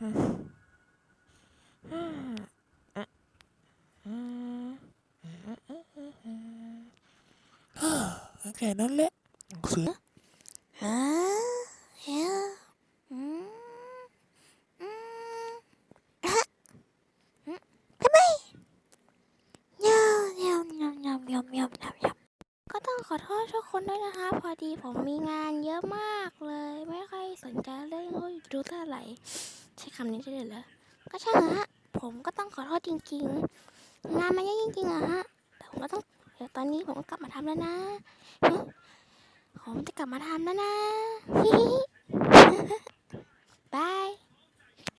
โอเคนั่นแหละสือฮะเฮ้ยอืมอืฮะยาวยยาวยยาวยยก็ต้องขอโทษทุกคนด้วยนะคะ พอดีผมมีงานเยอะมากเลย ไม่ค่อยสนใจเรื่องยูทูบเท่าไหร่ ใช้คำนี้ได้เลยเหรอก็ใช่ฮะ ผมก็ต้องขอโทษจริงๆ งานมันเยอะจริงๆอะฮะ แต่ผมก็ต้องเดี๋ยวตอนนี้ผมก็กลับมาทำแล้วนะ ผมจะกลับมาทำแล้วนะฮิฮิ